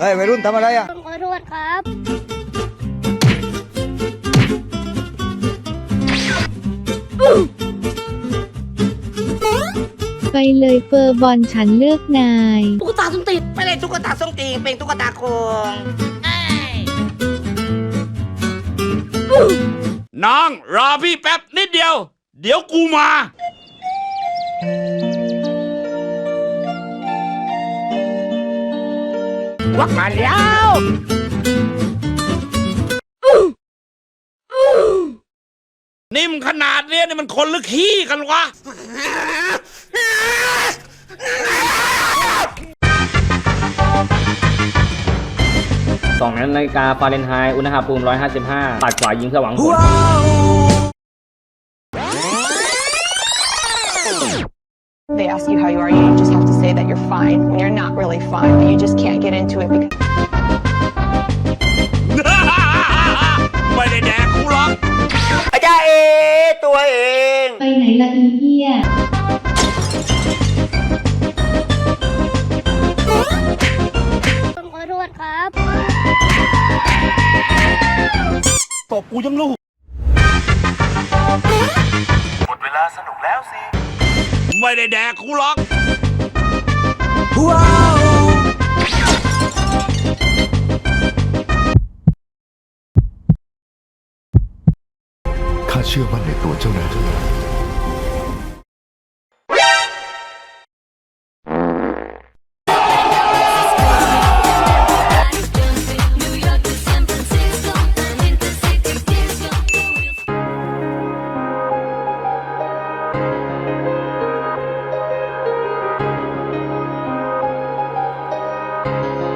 เฮ้ยวัยรุ่นทำอะไรอะขอโทษครับ ไปเลยเฟอร์บอลฉันเลือกนาย ตุ๊กตาส้นตีนไม่ได้ตุ๊กตาส้งตีนเป็นตุ๊กตาโคงน้องรอพี่แป๊บนิดเดียว เดี๋ยวกูมา วักมาแล้วนิ่มขนาดเนี้ยนี่มันคนหรือขี้กันวะ สองนาฬิกาฟาเรนไฮต์อุณหภูมิ 155 ปัดขวายิงเพื่อหวังผล They ask you how you are, you just have to say that you're fine when you're not really fine, but you just can't get into it because ไม่ได้แดกกูหรอกอาจารย์เอตัวเอง ไปไหนละอีเหี้ยขอโทษครับ ตบกูยังลูก หมดเวลาสนุกแล้วสิ ไม่ได้แดกกูหรอกข้าเชื่อมั่นในตัวเจ้านะข